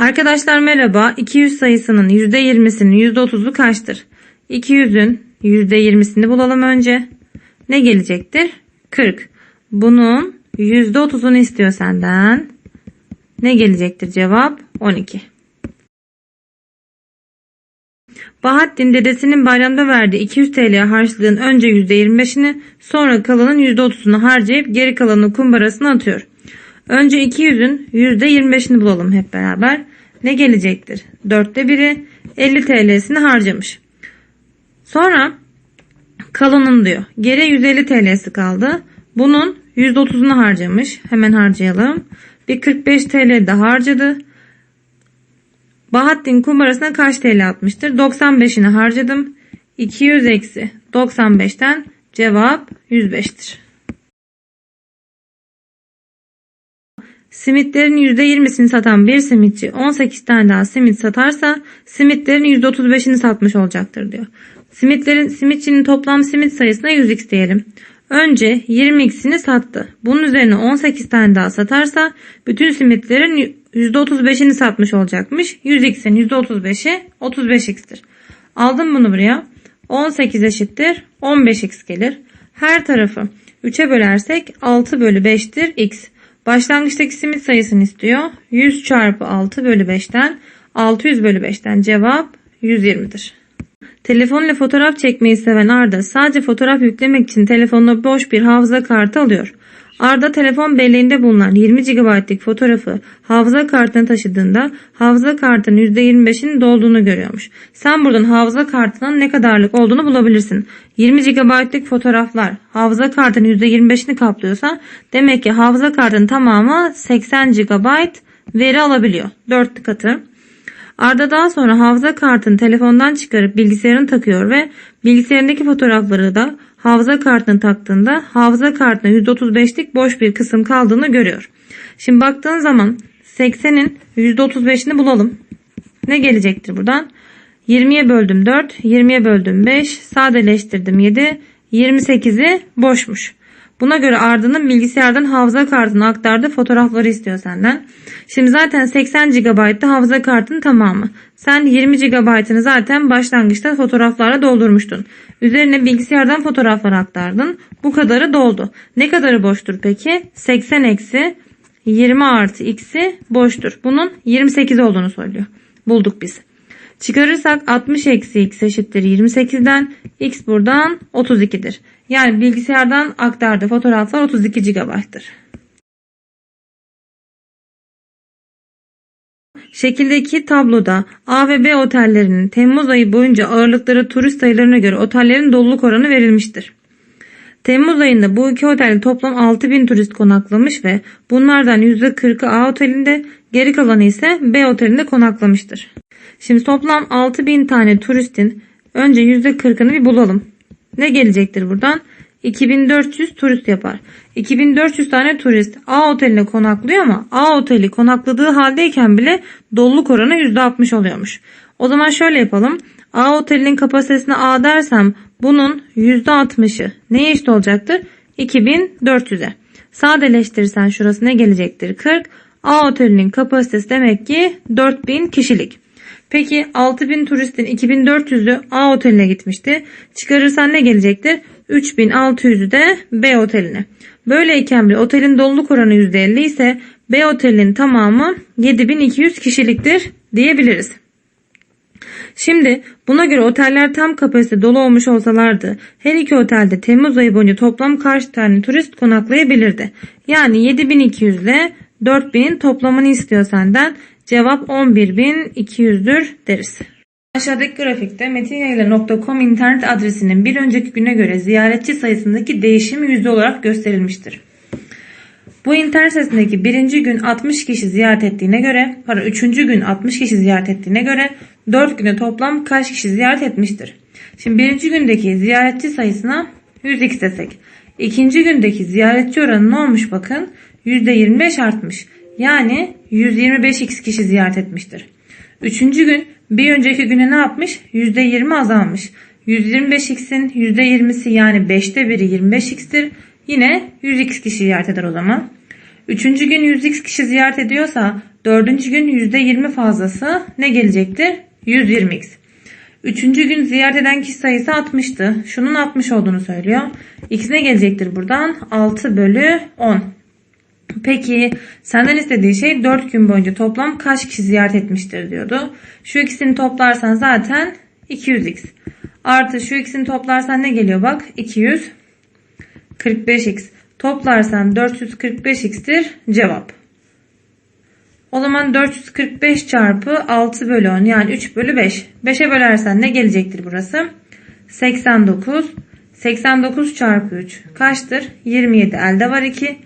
Arkadaşlar merhaba. 200 sayısının %20'sinin %30'u kaçtır? 200'ün %20'sini bulalım önce. Ne gelecektir? 40. Bunun %30'unu istiyor senden. Ne gelecektir cevap? 12. Bahattin dedesinin bayramda verdiği 200 TL harçlığın önce %25'ini sonra kalanın %30'unu harcayıp geri kalanını kumbarasına atıyor. Önce 200'ün %25'ini bulalım hep beraber. Ne gelecektir? 4'te biri 50 TL'sini harcamış. Sonra kalanın diyor. Geriye 150 TL'si kaldı. Bunun %30'unu harcamış. Hemen harcayalım. Bir 45 TL daha harcadı. Bahattin kumbarasına kaç TL atmıştır? 95'ini harcadım. 200 eksi 95'ten cevap 105'tir. Simitlerin %20'sini satan bir simitçi 18 tane daha simit satarsa simitlerin %35'ini satmış olacaktır diyor. Simitlerin simitçinin toplam simit sayısına 100x diyelim. Önce 20x'ini sattı. Bunun üzerine 18 tane daha satarsa bütün simitlerin %35'ini satmış olacakmış. 100x'in %35'i 35x'tir. Aldım bunu buraya. 18 eşittir 15x gelir. Her tarafı 3'e bölersek 6 bölü 5'tir x. Başlangıçtaki simit sayısını istiyor. 100 çarpı 6 bölü 5'ten 600 bölü 5'ten cevap 120'dir. Telefonla fotoğraf çekmeyi seven Arda sadece fotoğraf yüklemek için telefonuna boş bir hafıza kartı alıyor. Arda telefon belleğinde bulunan 20 GB'lik fotoğrafı hafıza kartına taşıdığında hafıza kartının %25'inin dolduğunu görüyormuş. Sen buradan hafıza kartının ne kadarlık olduğunu bulabilirsin. 20 GB'lik fotoğraflar hafıza kartının %25'ini kaplıyorsa demek ki hafıza kartının tamamı 80 GB veri alabiliyor. 4 katı. Arda daha sonra hafıza kartını telefondan çıkarıp bilgisayarını takıyor ve bilgisayarındaki fotoğrafları da hafıza kartını taktığında hafıza kartına %35'lik boş bir kısım kaldığını görüyor. Şimdi baktığın zaman 80'in %35'ini bulalım. Ne gelecektir buradan? 20'ye böldüm 4, 20'ye böldüm 5, sadeleştirdim 7, 28'i boşmuş. Buna göre Arda'nın bilgisayardan hafıza kartına aktardığı fotoğrafları istiyor senden. Şimdi zaten 80 GB'da hafıza kartının tamamı. Sen 20 GB'ını zaten başlangıçta fotoğraflarla doldurmuştun. Üzerine bilgisayardan fotoğraflar aktardın. Bu kadarı doldu. Ne kadarı boştur peki? 80 eksi 20 artı x'i boştur. Bunun 28 olduğunu söylüyor. Bulduk biz. Çıkarırsak 60 eksi x eşittir 28'den x buradan 32'dir. Yani bilgisayardan aktardığı fotoğraflar 32 GB'tır. Şekildeki tabloda A ve B otellerinin Temmuz ayı boyunca ağırlıkları turist sayılarına göre otellerin doluluk oranı verilmiştir. Temmuz ayında bu iki otelde toplam 6000 turist konaklamış ve bunlardan %40'ı A otelinde geri kalanı ise B otelinde konaklamıştır. Şimdi toplam 6000 tane turistin önce %40'ını bir bulalım. Ne gelecektir buradan? 2400 turist yapar. 2400 tane turist A oteline konaklıyor ama A oteli konakladığı haldeyken bile doluluk oranı %60 oluyormuş. O zaman şöyle yapalım. A otelinin kapasitesine A dersem bunun %60'ı neye eşit olacaktır? 2400'e. Sadeleştirirsen şurası ne gelecektir? 40. A otelinin kapasitesi demek ki 4000 kişilik. Peki 6000 turistin 2400'ü A oteline gitmişti. Çıkarırsan ne gelecektir? 3600'ü de B oteline. Böyleyken bir otelin doluluk oranı %50 ise B otelinin tamamı 7200 kişiliktir diyebiliriz. Şimdi buna göre oteller tam kapasite dolu olmuş olsalardı her iki otelde Temmuz ayı boyunca toplam kaç tane turist konaklayabilirdi? Yani 7200 ile 4000'in toplamını istiyor senden. Cevap 11.200'dür deriz. Aşağıdaki grafikte metinyayla.com internet adresinin bir önceki güne göre ziyaretçi sayısındaki değişimi yüzde olarak gösterilmiştir. Bu internet sitesindeki birinci gün 60 kişi ziyaret ettiğine göre, para üçüncü gün 60 kişi ziyaret ettiğine göre 4 güne toplam kaç kişi ziyaret etmiştir? Şimdi birinci gündeki ziyaretçi sayısına 100x desek. İkinci gündeki ziyaretçi oranı ne olmuş bakın? %25 artmış. Yani 125x kişi ziyaret etmiştir. Üçüncü gün bir önceki güne ne yapmış? %20 azalmış. 125x'in %20'si yani 5'te biri 25x'tir. Yine 100x kişi ziyaret eder o zaman. Üçüncü gün 100x kişi ziyaret ediyorsa Dördüncü gün %20 fazlası ne gelecektir? 120x. Üçüncü gün ziyaret eden kişi sayısı 60'tı. Şunun 60 olduğunu söylüyor. X ne gelecektir buradan? 6 bölü 10. Peki senden istediği şey 4 gün boyunca toplam kaç kişi ziyaret etmiştir diyordu. Şu ikisini toplarsan zaten 200x. Artı şu ikisini toplarsan ne geliyor bak 245x. Toplarsan 445x'tir cevap. O zaman 445 çarpı 6 bölü 10 yani 3 bölü 5. 5'e bölersen ne gelecektir burası? 89. 89 çarpı 3 kaçtır? 27 elde var 2.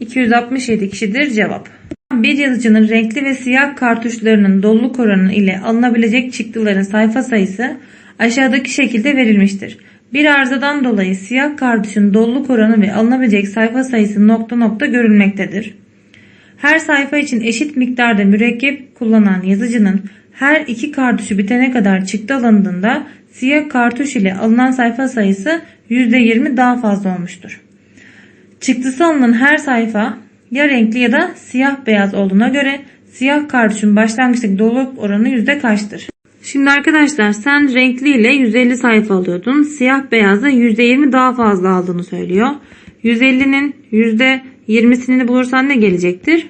267 kişidir cevap. Bir yazıcının renkli ve siyah kartuşlarının doluluk oranı ile alınabilecek çıktıların sayfa sayısı aşağıdaki şekilde verilmiştir. Bir arızadan dolayı siyah kartuşun doluluk oranı ve alınabilecek sayfa sayısı nokta nokta görülmektedir. Her sayfa için eşit miktarda mürekkep kullanan yazıcının her iki kartuşu bitene kadar çıktı alındığında siyah kartuş ile alınan sayfa sayısı %20 daha fazla olmuştur. Çıktısı alınan her sayfa ya renkli ya da siyah beyaz olduğuna göre siyah kartuşun başlangıçtaki doluluk oranı yüzde kaçtır? Şimdi arkadaşlar sen renkli ile 150 sayfa alıyordun. Siyah beyazda %20 daha fazla aldığını söylüyor. 150'nin %20'sini bulursan ne gelecektir?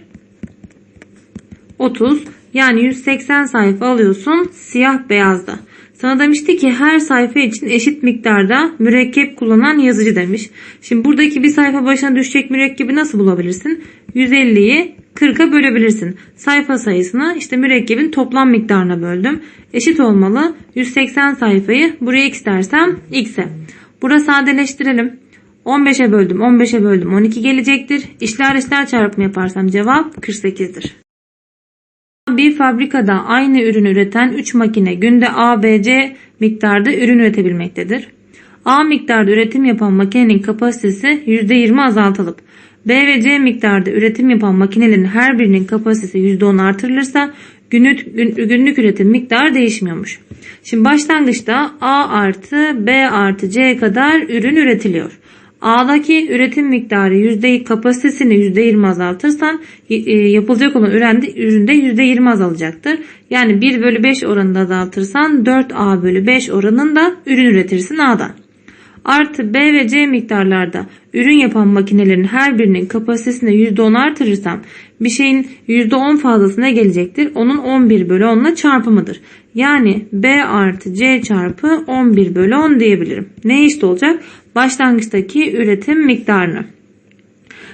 30 yani 180 sayfa alıyorsun siyah beyazda. Sana demişti ki her sayfa için eşit miktarda mürekkep kullanan yazıcı demiş. Şimdi buradaki bir sayfa başına düşecek mürekkebi nasıl bulabilirsin? 150'yi 40'a bölebilirsin. Sayfa sayısını işte mürekkebin toplam miktarına böldüm. Eşit olmalı. 180 sayfayı buraya x dersem x'e. Burada sadeleştirelim. 15'e böldüm 15'e böldüm 12 gelecektir. İşler işler çarpımı yaparsam cevap 48'dir. Bir fabrikada aynı ürünü üreten 3 makine günde A, B, C miktarda ürün üretebilmektedir. A miktarda üretim yapan makinenin kapasitesi %20 azaltılıp B ve C miktarda üretim yapan makinelerin her birinin kapasitesi %10 artırılırsa günlük, gün- günlük üretim miktarı değişmiyormuş. Şimdi başlangıçta A artı B artı C kadar ürün üretiliyor. A'daki üretim miktarı yüzde kapasitesini %20 azaltırsan e, yapılacak olan üründe, üründe %20 azalacaktır. Yani 1 bölü 5 oranında azaltırsan 4A bölü 5 oranında ürün üretirsin A'dan. Artı B ve C miktarlarda ürün yapan makinelerin her birinin kapasitesini %10 artırırsam bir şeyin %10 fazlası ne gelecektir? Onun 11 bölü 10 ile çarpımıdır. Yani B artı C çarpı 11 bölü 10 diyebilirim. Ne eşit olacak? Başlangıçtaki üretim miktarını.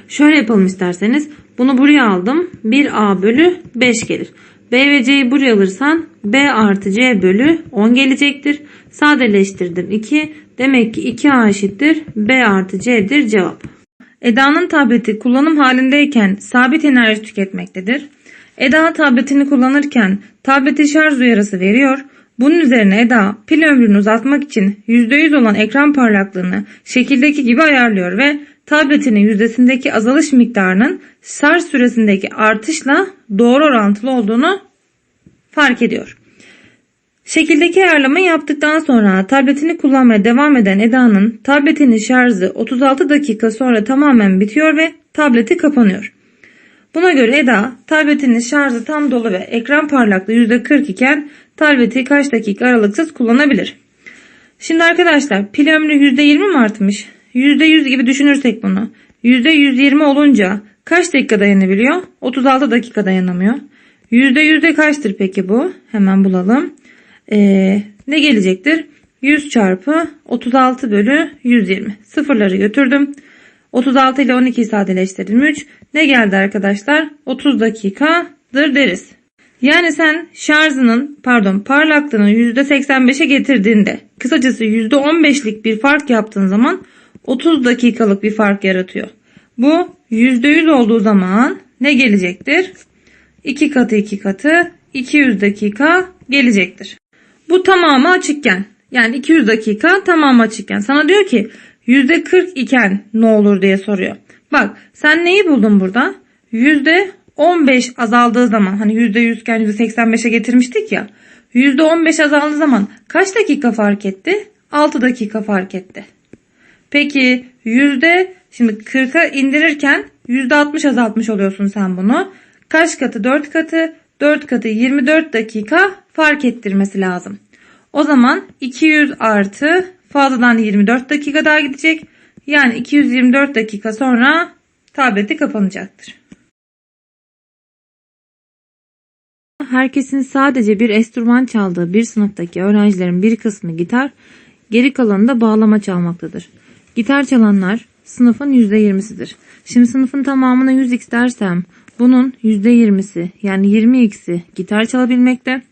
Şöyle yapalım isterseniz. Bunu buraya aldım. 1A bölü 5 gelir. B ve C'yi buraya alırsan B artı C bölü 10 gelecektir. Sadeleştirdim 2. Demek ki 2A eşittir. B artı C'dir cevap. Eda'nın tableti kullanım halindeyken sabit enerji tüketmektedir. Eda tabletini kullanırken tableti şarj uyarısı veriyor. Bunun üzerine Eda pil ömrünü uzatmak için %100 olan ekran parlaklığını şekildeki gibi ayarlıyor ve tabletinin yüzdesindeki azalış miktarının şarj süresindeki artışla doğru orantılı olduğunu fark ediyor. Şekildeki ayarlamayı yaptıktan sonra tabletini kullanmaya devam eden Eda'nın tabletinin şarjı 36 dakika sonra tamamen bitiyor ve tableti kapanıyor. Buna göre Eda tabletinin şarjı tam dolu ve ekran parlaklığı %40 iken tableti kaç dakika aralıksız kullanabilir? Şimdi arkadaşlar pil ömrü %20 mi artmış? %100 gibi düşünürsek bunu. %120 olunca kaç dakika dayanabiliyor? 36 dakika dayanamıyor. %100'de kaçtır peki bu? Hemen bulalım. Ee, ne gelecektir? 100 çarpı 36 bölü 120. Sıfırları götürdüm. 36 ile 12'yi sadeleştirdim 3. Ne geldi arkadaşlar? 30 dakikadır deriz. Yani sen şarjının pardon parlaklığını %85'e getirdiğinde kısacası %15'lik bir fark yaptığın zaman 30 dakikalık bir fark yaratıyor. Bu %100 olduğu zaman ne gelecektir? 2 katı 2 katı 200 dakika gelecektir. Bu tamamı açıkken yani 200 dakika tamamı açıkken sana diyor ki %40 iken ne olur diye soruyor. Bak sen neyi buldun burada? %15 azaldığı zaman hani %100 iken %85'e getirmiştik ya. %15 azaldığı zaman kaç dakika fark etti? 6 dakika fark etti. Peki yüzde şimdi 40'a indirirken %60 azaltmış oluyorsun sen bunu. Kaç katı? 4 katı. 4 katı 24 dakika fark ettirmesi lazım. O zaman 200 artı fazladan 24 dakika daha gidecek. Yani 224 dakika sonra tableti kapanacaktır. Herkesin sadece bir enstrüman çaldığı bir sınıftaki öğrencilerin bir kısmı gitar, geri kalanı da bağlama çalmaktadır. Gitar çalanlar sınıfın %20'sidir. Şimdi sınıfın tamamına 100x dersem bunun %20'si yani 20x'i gitar çalabilmekte.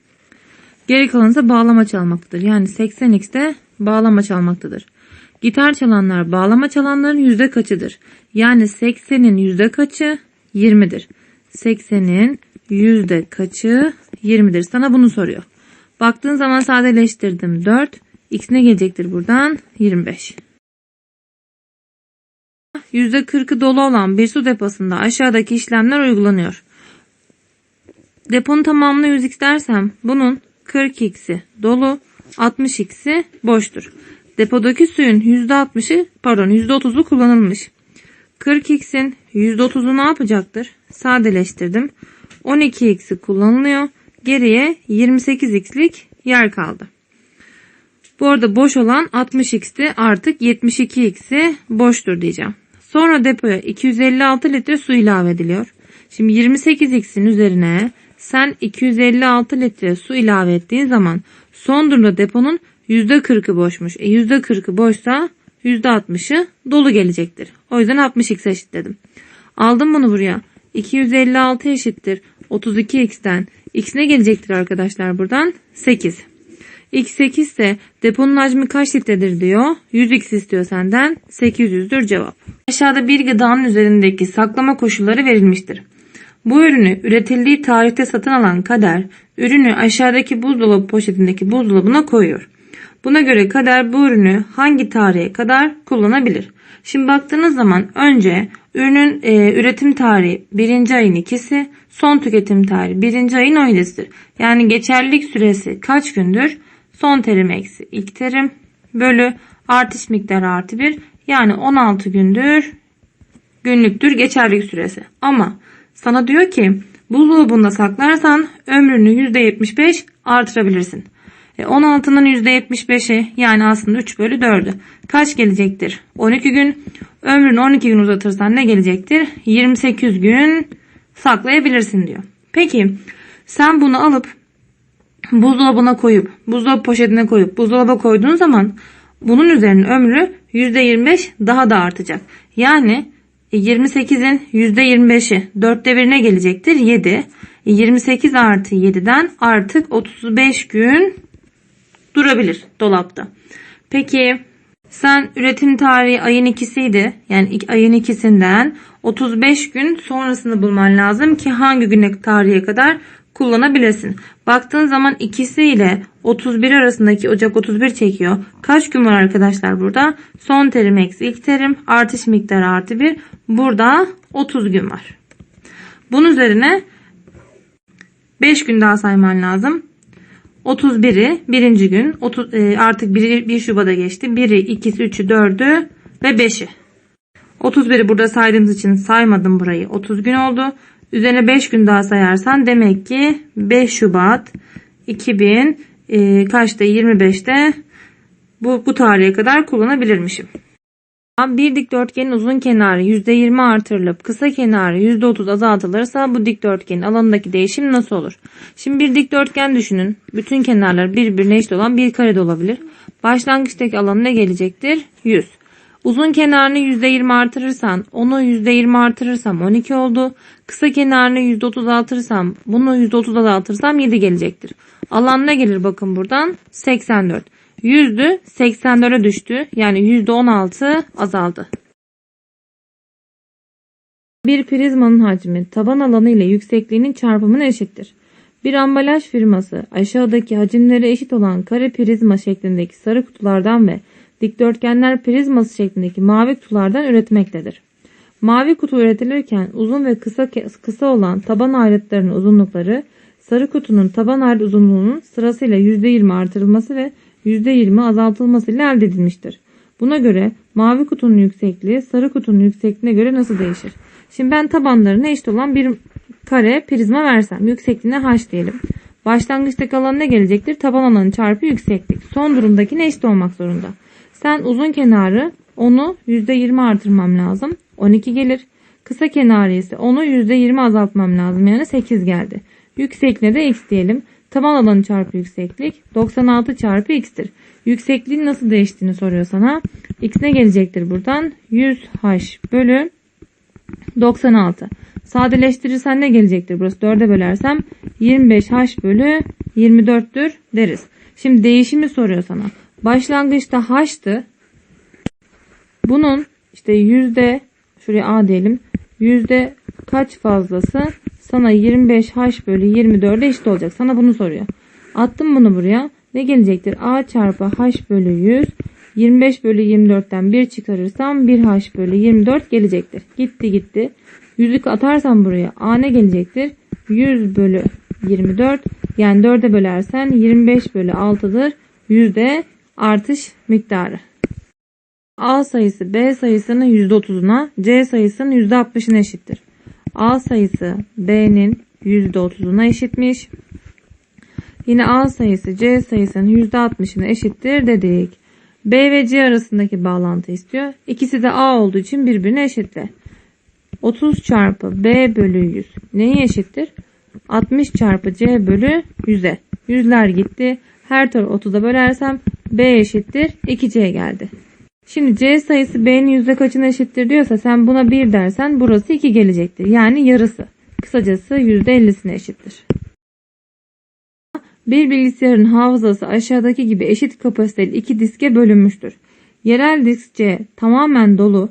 Geri kalanı ise bağlama çalmaktadır. Yani 80x de bağlama çalmaktadır. Gitar çalanlar bağlama çalanların yüzde kaçıdır? Yani 80'in yüzde kaçı? 20'dir. 80'in yüzde kaçı? 20'dir. Sana bunu soruyor. Baktığın zaman sadeleştirdim. 4. X ne gelecektir buradan? 25. %40'ı dolu olan bir su deposunda aşağıdaki işlemler uygulanıyor. Deponun tamamını 100x dersem bunun 40x'i dolu, 60x'i boştur. Depodaki suyun %60'ı pardon %30'u kullanılmış. 40x'in %30'u ne yapacaktır? Sadeleştirdim. 12x'i kullanılıyor. Geriye 28x'lik yer kaldı. Bu arada boş olan 60x'ti artık 72x'i boştur diyeceğim. Sonra depoya 256 litre su ilave ediliyor. Şimdi 28x'in üzerine sen 256 litre su ilave ettiğin zaman son durumda deponun %40'ı boşmuş. E %40'ı boşsa %60'ı dolu gelecektir. O yüzden 60x eşitledim. Aldım bunu buraya. 256 eşittir 32x'ten. X ne gelecektir arkadaşlar buradan? 8. X 8 ise deponun hacmi kaç litredir diyor. 100x istiyor senden. 800'dür cevap. Aşağıda bir gıdanın üzerindeki saklama koşulları verilmiştir. Bu ürünü üretildiği tarihte satın alan Kader, ürünü aşağıdaki buzdolabı poşetindeki buzdolabına koyuyor. Buna göre Kader bu ürünü hangi tarihe kadar kullanabilir? Şimdi baktığınız zaman önce ürünün e, üretim tarihi birinci ayın ikisi, son tüketim tarihi birinci ayın 17'sidir. Yani geçerlilik süresi kaç gündür? Son terim eksi ilk terim bölü artış miktarı artı 1 yani 16 gündür günlüktür geçerlilik süresi. Ama sana diyor ki buzdolabında saklarsan ömrünü %75 artırabilirsin. E 16'nın %75'i yani aslında 3 bölü 4'ü kaç gelecektir? 12 gün. Ömrünü 12 gün uzatırsan ne gelecektir? 28 gün saklayabilirsin diyor. Peki sen bunu alıp buzdolabına koyup buzdolabı poşetine koyup buzdolaba koyduğun zaman bunun üzerine ömrü %25 daha da artacak. Yani 28'in %25'i 4'te 1'ine gelecektir 7. 28 artı 7'den artık 35 gün durabilir dolapta. Peki sen üretim tarihi ayın ikisiydi. Yani ayın ikisinden 35 gün sonrasını bulman lazım ki hangi güne tarihe kadar kullanabilirsin. Baktığın zaman ikisi ile 31 arasındaki Ocak 31 çekiyor. Kaç gün var arkadaşlar burada? Son terim eksi ilk terim artış miktarı artı 1. Burada 30 gün var. Bunun üzerine 5 gün daha sayman lazım. 31'i birinci gün 30, e, artık 1, 1 Şubat'a geçti. 1'i, 2'si, 3'ü, 4'ü ve 5'i. 31'i burada saydığımız için saymadım burayı. 30 gün oldu. Üzerine 5 gün daha sayarsan demek ki 5 Şubat 2000 e, kaçta 25'te bu, bu tarihe kadar kullanabilirmişim. Bir dikdörtgenin uzun kenarı %20 artırılıp kısa kenarı %30 azaltılırsa bu dikdörtgenin alanındaki değişim nasıl olur? Şimdi bir dikdörtgen düşünün. Bütün kenarları birbirine eşit olan bir kare de olabilir. Başlangıçtaki alanı ne gelecektir? 100. Uzun kenarını %20 artırırsan onu %20 artırırsam 12 oldu. Kısa kenarını %30 artırırsam bunu %30 azaltırsam 7 gelecektir. Alan ne gelir bakın buradan? 84. Yüzdü 84'e düştü. Yani %16 azaldı. Bir prizmanın hacmi taban alanı ile yüksekliğinin çarpımına eşittir. Bir ambalaj firması aşağıdaki hacimleri eşit olan kare prizma şeklindeki sarı kutulardan ve dikdörtgenler prizması şeklindeki mavi kutulardan üretmektedir. Mavi kutu üretilirken uzun ve kısa kısa olan taban ayrıtlarının uzunlukları sarı kutunun taban ayrıt uzunluğunun sırasıyla %20 artırılması ve %20 azaltılmasıyla elde edilmiştir. Buna göre mavi kutunun yüksekliği sarı kutunun yüksekliğine göre nasıl değişir? Şimdi ben tabanlarına eşit olan bir kare prizma versem yüksekliğine h diyelim. Başlangıçtaki alan ne gelecektir? Taban alanı çarpı yükseklik. Son durumdakine eşit olmak zorunda. Sen uzun kenarı onu %20 artırmam lazım. 12 gelir. Kısa kenarı ise onu %20 azaltmam lazım. Yani 8 geldi. Yüksekliğine de x diyelim. Taban alanı çarpı yükseklik 96 çarpı x'tir. Yüksekliğin nasıl değiştiğini soruyor sana. x ne gelecektir buradan? 100h bölü 96. Sadeleştirirsen ne gelecektir burası? 4'e bölersem 25h bölü 24'tür deriz. Şimdi değişimi soruyor sana. Başlangıçta h'tı. Bunun işte yüzde şuraya a diyelim. Yüzde kaç fazlası sana 25h bölü 24'e eşit olacak. Sana bunu soruyor. Attım bunu buraya. Ne gelecektir? a çarpı h bölü 100 25 bölü 24'ten 1 çıkarırsam 1h bölü 24 gelecektir. Gitti gitti. Yüzük atarsam buraya a ne gelecektir? 100 bölü 24 yani 4'e bölersen 25 bölü 6'dır. Yüzde artış miktarı. A sayısı B sayısının %30'una, C sayısının %60'ına eşittir. A sayısı B'nin %30'una eşitmiş. Yine A sayısı C sayısının %60'ına eşittir dedik. B ve C arasındaki bağlantı istiyor. İkisi de A olduğu için birbirine eşitle. 30 çarpı B bölü 100 neye eşittir? 60 çarpı C bölü 100'e. Yüzler gitti. Her tarafı 30'a bölersem B eşittir 2C geldi. Şimdi C sayısı B'nin yüzde kaçına eşittir diyorsa sen buna 1 dersen burası 2 gelecektir. Yani yarısı. Kısacası yüzde 50'sine eşittir. Bir bilgisayarın hafızası aşağıdaki gibi eşit kapasiteli iki diske bölünmüştür. Yerel disk C tamamen dolu.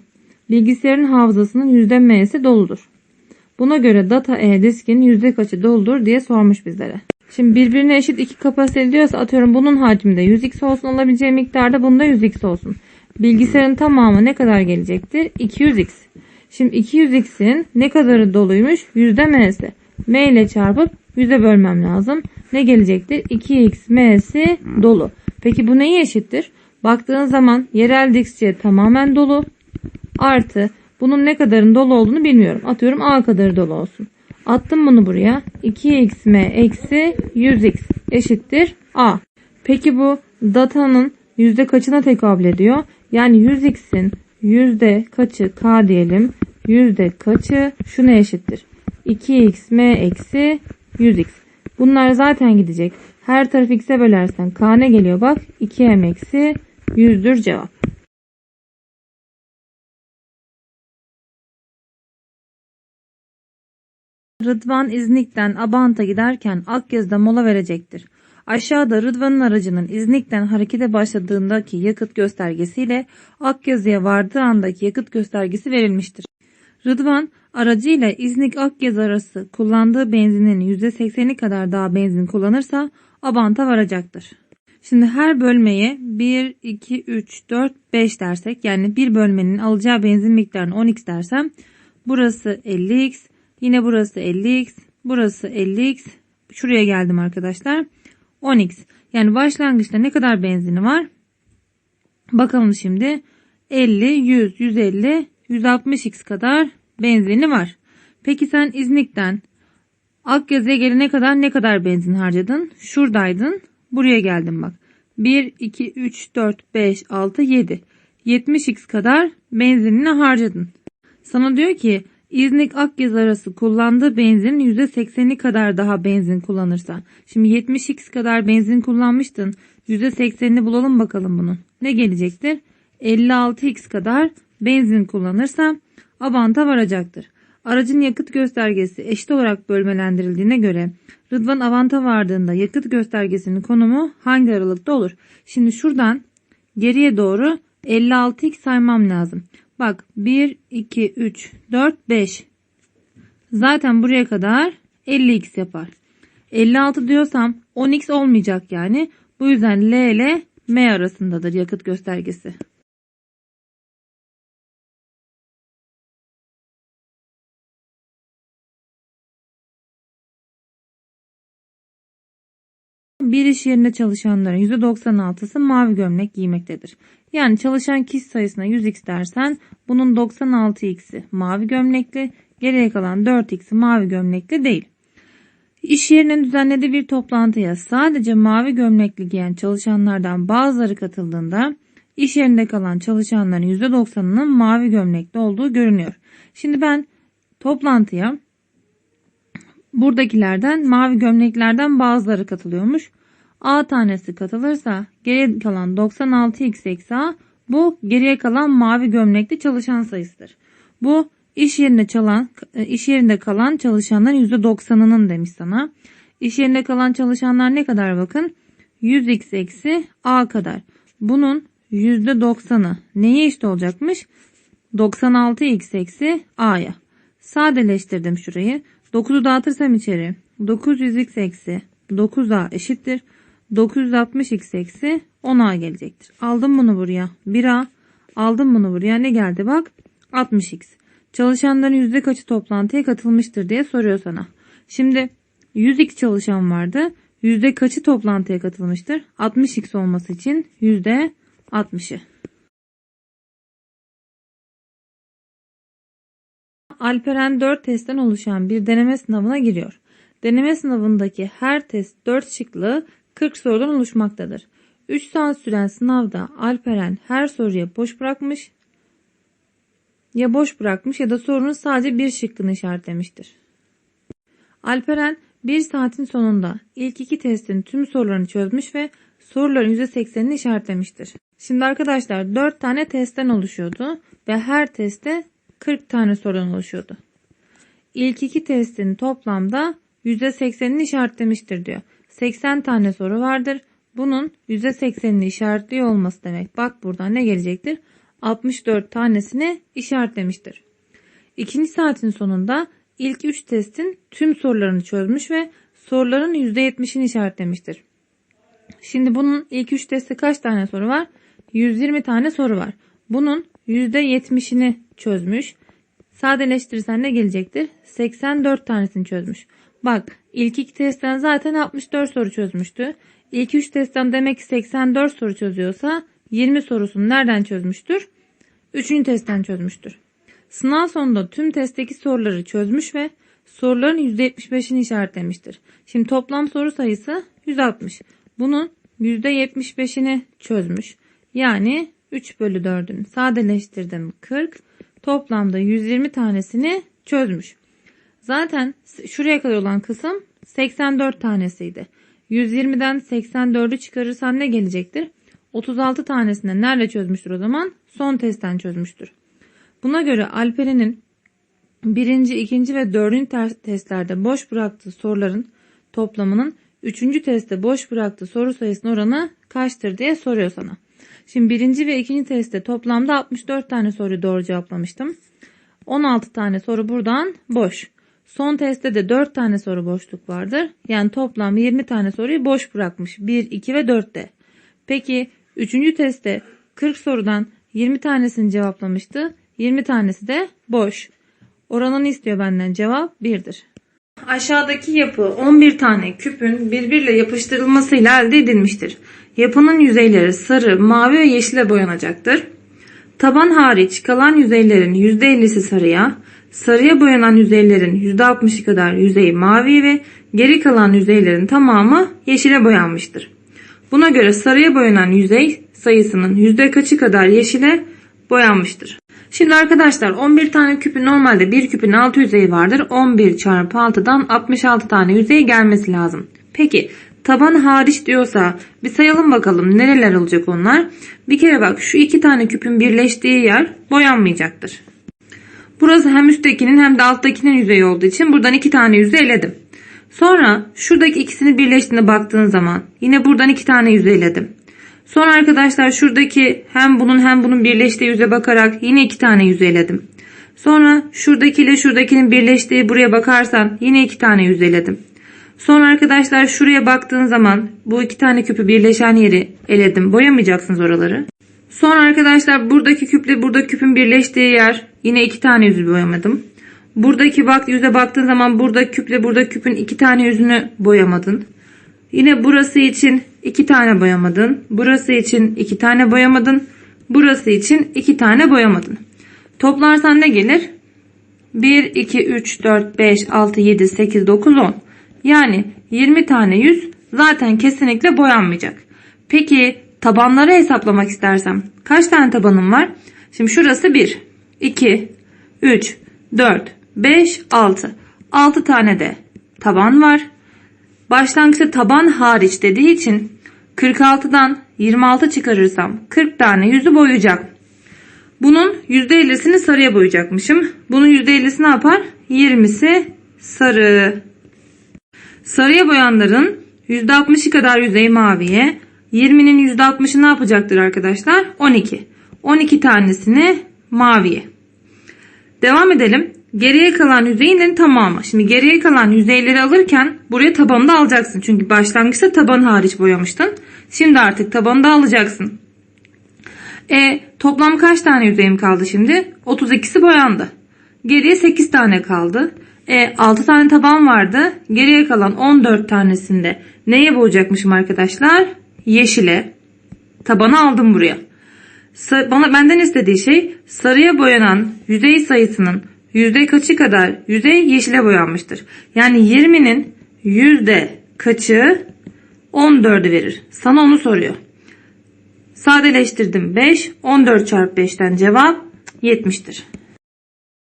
Bilgisayarın hafızasının yüzde M'si doludur. Buna göre data E diskin yüzde kaçı doludur diye sormuş bizlere. Şimdi birbirine eşit iki kapasiteli diyorsa atıyorum bunun hacminde 100x olsun alabileceği miktarda bunda 100x olsun. Bilgisayarın tamamı ne kadar gelecektir? 200x. Şimdi 200x'in ne kadarı doluymuş? Yüzde m'si. m ile çarpıp yüze bölmem lazım. Ne gelecektir? 2x m'si dolu. Peki bu neye eşittir? Baktığın zaman yerel diskçe tamamen dolu. Artı bunun ne kadarın dolu olduğunu bilmiyorum. Atıyorum a kadarı dolu olsun. Attım bunu buraya. 2xm eksi 100x eşittir a. Peki bu datanın yüzde kaçına tekabül ediyor? Yani 100x'in yüzde kaçı k diyelim. Yüzde kaçı şuna eşittir. 2xm eksi 100x. Bunlar zaten gidecek. Her tarafı x'e bölersen k ne geliyor bak. 2m eksi 100'dür cevap. Rıdvan İznik'ten Abant'a giderken Akyazı'da mola verecektir. Aşağıda Rıdvan'ın aracının İznik'ten harekete başladığındaki yakıt göstergesiyle Akyazı'ya vardığı andaki yakıt göstergesi verilmiştir. Rıdvan aracıyla İznik Akyazı arası kullandığı benzinin %80'i kadar daha benzin kullanırsa Abant'a varacaktır. Şimdi her bölmeye 1, 2, 3, 4, 5 dersek yani bir bölmenin alacağı benzin miktarını 10x dersem burası 50x, yine burası 50x, burası 50x, şuraya geldim arkadaşlar. 10x. Yani başlangıçta ne kadar benzini var? Bakalım şimdi. 50, 100, 150, 160x kadar benzini var. Peki sen İznik'ten Akyazı'ya gelene kadar ne kadar benzin harcadın? Şuradaydın. Buraya geldim bak. 1, 2, 3, 4, 5, 6, 7. 70x kadar benzinini harcadın. Sana diyor ki İznik Akyaz arası kullandığı benzinin %80'i kadar daha benzin kullanırsa. Şimdi 70x kadar benzin kullanmıştın. %80'ini bulalım bakalım bunun. Ne gelecektir? 56x kadar benzin kullanırsa Avant'a varacaktır. Aracın yakıt göstergesi eşit olarak bölmelendirildiğine göre Rıdvan Avant'a vardığında yakıt göstergesinin konumu hangi aralıkta olur? Şimdi şuradan geriye doğru 56x saymam lazım. Bak 1, 2, 3, 4, 5. Zaten buraya kadar 50x yapar. 56 diyorsam 10x olmayacak yani. Bu yüzden L ile M arasındadır yakıt göstergesi. Bir iş yerinde çalışanların %96'sı mavi gömlek giymektedir. Yani çalışan kişi sayısına 100x dersen bunun 96x'i mavi gömlekli, Geriye kalan 4x mavi gömlekli değil. İş yerinin düzenlediği bir toplantıya sadece mavi gömlekli giyen çalışanlardan bazıları katıldığında iş yerinde kalan çalışanların %90'ının mavi gömlekli olduğu görünüyor. Şimdi ben toplantıya buradakilerden mavi gömleklerden bazıları katılıyormuş. A tanesi katılırsa geriye kalan 96x eksi A bu geriye kalan mavi gömlekli çalışan sayısıdır. Bu iş yerinde çalan iş yerinde kalan çalışanların %90'ının demiş sana. İş yerinde kalan çalışanlar ne kadar bakın? 100x eksi A kadar. Bunun %90'ı neye eşit olacakmış? 96x eksi A'ya. Sadeleştirdim şurayı. 9'u dağıtırsam içeri 900x eksi 9A eşittir. 960x eksi 10A gelecektir. Aldım bunu buraya. 1A. Aldım bunu buraya. Ne geldi bak? 60x. Çalışanların yüzde kaçı toplantıya katılmıştır diye soruyor sana. Şimdi 100x çalışan vardı. Yüzde kaçı toplantıya katılmıştır? 60x olması için yüzde 60'ı. Alperen 4 testten oluşan bir deneme sınavına giriyor. Deneme sınavındaki her test 4 şıklı 40 sorudan oluşmaktadır. 3 saat süren sınavda Alperen her soruya boş bırakmış ya boş bırakmış ya da sorunun sadece bir şıkkını işaretlemiştir. Alperen 1 saatin sonunda ilk iki testin tüm sorularını çözmüş ve soruların %80'ini işaretlemiştir. Şimdi arkadaşlar 4 tane testten oluşuyordu ve her testte 40 tane sorudan oluşuyordu. İlk iki testin toplamda %80'ini işaretlemiştir diyor. 80 tane soru vardır. Bunun %80'ini işaretliyor olması demek. Bak buradan ne gelecektir? 64 tanesini işaretlemiştir. İkinci saatin sonunda ilk 3 testin tüm sorularını çözmüş ve soruların %70'ini işaretlemiştir. Şimdi bunun ilk 3 testte kaç tane soru var? 120 tane soru var. Bunun %70'ini çözmüş. Sadeleştirirsen ne gelecektir? 84 tanesini çözmüş. Bak ilk iki testten zaten 64 soru çözmüştü. İlk 3 testten demek ki 84 soru çözüyorsa 20 sorusunu nereden çözmüştür? 3. testten çözmüştür. Sınav sonunda tüm testteki soruları çözmüş ve soruların %75'ini işaretlemiştir. Şimdi toplam soru sayısı 160. Bunun %75'ini çözmüş. Yani 3 bölü 4'ün sadeleştirdim 40. Toplamda 120 tanesini çözmüş. Zaten şuraya kadar olan kısım 84 tanesiydi. 120'den 84'ü çıkarırsan ne gelecektir? 36 tanesini nerede çözmüştür o zaman? Son testten çözmüştür. Buna göre Alperen'in birinci, ikinci ve dördüncü testlerde boş bıraktığı soruların toplamının üçüncü testte boş bıraktığı soru sayısının oranı kaçtır diye soruyor sana. Şimdi birinci ve ikinci testte toplamda 64 tane soruyu doğru cevaplamıştım. 16 tane soru buradan boş. Son testte de 4 tane soru boşluk vardır. Yani toplam 20 tane soruyu boş bırakmış. 1, 2 ve 4'te. Peki 3. testte 40 sorudan 20 tanesini cevaplamıştı. 20 tanesi de boş. Oranını istiyor benden. Cevap 1'dir. Aşağıdaki yapı 11 tane küpün birbiriyle yapıştırılmasıyla elde edilmiştir. Yapının yüzeyleri sarı, mavi ve yeşile boyanacaktır. Taban hariç kalan yüzeylerin %50'si sarıya, sarıya boyanan yüzeylerin %60'ı kadar yüzeyi mavi ve geri kalan yüzeylerin tamamı yeşile boyanmıştır. Buna göre sarıya boyanan yüzey sayısının yüzde kaçı kadar yeşile boyanmıştır. Şimdi arkadaşlar 11 tane küpün normalde bir küpün 6 yüzeyi vardır. 11 çarpı 6'dan 66 tane yüzey gelmesi lazım. Peki taban hariç diyorsa bir sayalım bakalım nereler olacak onlar. Bir kere bak şu iki tane küpün birleştiği yer boyanmayacaktır. Burası hem üsttekinin hem de alttakinin yüzeyi olduğu için buradan iki tane yüzey eledim. Sonra şuradaki ikisini birleştiğine baktığın zaman yine buradan iki tane yüzeyledim. Sonra arkadaşlar şuradaki hem bunun hem bunun birleştiği yüze bakarak yine iki tane yüzeyledim. Sonra şuradaki ile şuradakinin birleştiği buraya bakarsan yine iki tane yüzeyledim. Sonra arkadaşlar şuraya baktığın zaman bu iki tane küpü birleşen yeri eledim. Boyamayacaksınız oraları. Sonra arkadaşlar buradaki küple buradaki küpün birleştiği yer yine iki tane yüzü boyamadım. Buradaki bak yüze baktığın zaman burada küple burada küpün iki tane yüzünü boyamadın. Yine burası için iki tane boyamadın. Burası için iki tane boyamadın. Burası için iki tane boyamadın. Toplarsan ne gelir? 1, 2, 3, 4, 5, 6, 7, 8, 9, 10. Yani 20 tane yüz zaten kesinlikle boyanmayacak. Peki tabanları hesaplamak istersem kaç tane tabanım var? Şimdi şurası 1, 2, 3, 4, 5, 6. 6 tane de taban var. Başlangıçta taban hariç dediği için 46'dan 26 çıkarırsam 40 tane yüzü boyayacak. Bunun %50'sini sarıya boyayacakmışım. Bunun %50'si ne yapar? 20'si sarı. Sarıya boyanların %60'ı kadar yüzeyi maviye. 20'nin %60'ı ne yapacaktır arkadaşlar? 12. 12 tanesini maviye. Devam edelim. Geriye kalan yüzeylerin tamamı. Şimdi geriye kalan yüzeyleri alırken buraya tabanı da alacaksın. Çünkü başlangıçta taban hariç boyamıştın. Şimdi artık tabanı da alacaksın. E toplam kaç tane yüzeyim kaldı şimdi? 32'si boyandı. Geriye 8 tane kaldı. E 6 tane taban vardı. Geriye kalan 14 tanesinde neye boyayacakmışım arkadaşlar? Yeşile. Tabanı aldım buraya. Bana benden istediği şey sarıya boyanan yüzey sayısının yüzde kaçı kadar yüzey yeşile boyanmıştır. Yani 20'nin yüzde kaçı 14'ü verir. Sana onu soruyor. Sadeleştirdim 5. 14 çarpı 5'ten cevap 70'tir.